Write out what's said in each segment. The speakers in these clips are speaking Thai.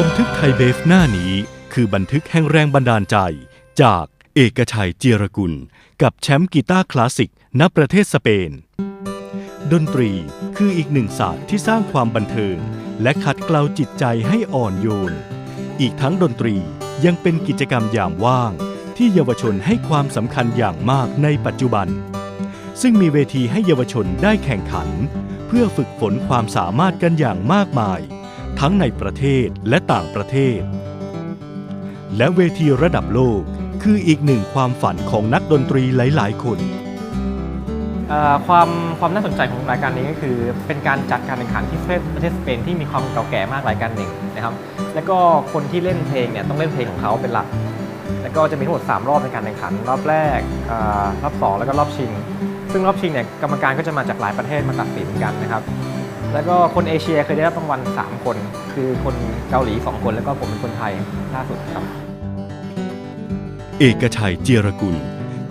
บันทึกไทยเบฟหน้านี้ คือบันทึกแห่งแรงบันดาลใจ จากเอกชัยเจียรกุล กับแชมป์กีตาร์คลาสสิกณประเทศสเปน ดนตรีคืออีกหนึ่งศาสตร์ที่สร้างความบันเทิง และขัดเกลาจิตใจให้อ่อนโยน อีกทั้งดนตรียังเป็นกิจกรรมยามว่าง ที่เยาวชนให้ความสำคัญอย่างมากในปัจจุบัน ซึ่งมีเวทีให้เยาวชนได้แข่งขัน เพื่อฝึกฝนความสามารถกันอย่างมากมาย ทั้งในประเทศและต่างประเทศ และเวทีระดับโลกคืออีกหนึ่งความฝันของนักดนตรีหลาย ๆ คนความความน่าสนใจของรายการนี้ก็คือ เป็นการจัดการแข่งขันที่ประเทศประเทศสเปนที่มีความเก่าแก่มากรายการหนึ่งนะครับ แล้วก็คนที่เล่นเพลงเนี่ยต้องเล่นเพลงของเขาเป็นหลัก แล้วก็จะมีทั้งหมด 3 รอบในการแข่งขัน รอบแรกเอ่อรอบ 2 แล้วก็รอบชิง ซึ่งรอบชิงเนี่ยกรรมการก็จะมาจากหลายประเทศมาตัดสินกันนะครับ แล้วก็คนเอเชียเคยได้รับรางวัล 3 คน คือคนเกาหลี 2 คน แล้วก็ผมเป็นคนไทยล่าสุดครับ เอกชัยเจรกุล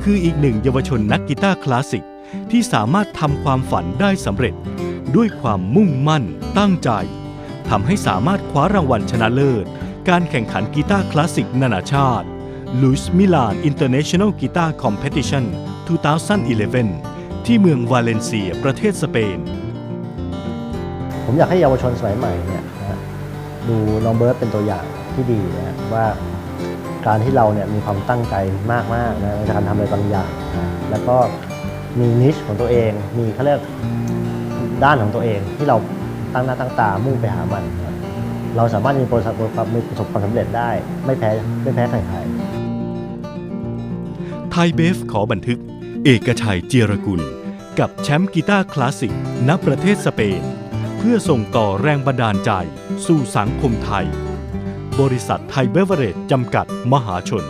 คืออีกหนึ่งเยาวชนนักกีตาร์คลาสสิก ที่สามารถทำความฝันได้สำเร็จ ด้วยความมุ่งมั่นตั้งใจทำให้สามารถคว้ารางวัลชนะเลิศ การแข่งขันกีตาร์คลาสสิกนานาชาติลุสมิลานอินเตอร์เนชั่นแนลกีตาร์คอมเพติชัน2011 ที่เมืองวาเลนเซีย ประเทศสเปน ผมอยากให้เยาวชนสมัยใหม่เนี่ยดูน้องเบิร์ตเป็นตัวอย่างที่ดีนะว่าการที่เราเนี่ยมีความตั้งใจมากๆนะในการทำอะไรบางอย่างนะแล้วก็มีนิชของตัวเอง มีเขาเรียกด้านของตัวเองที่เราตั้งหน้าตั้งตามุ่งไปหามันนะเราสามารถมีประสบความมีประสบความสำเร็จได้ ไม่แพ้ไม่แพ้ใครๆไทยเบฟขอบันทึก เอกชัยเจียรกุล กับแชมป์กีตาร์คลาสสิกณประเทศสเปน พื่อส่งต่อแรงบันดาลใจ สู่สังคมไทย บริษัทไทยเบเวอเรจจำกัดมหาชน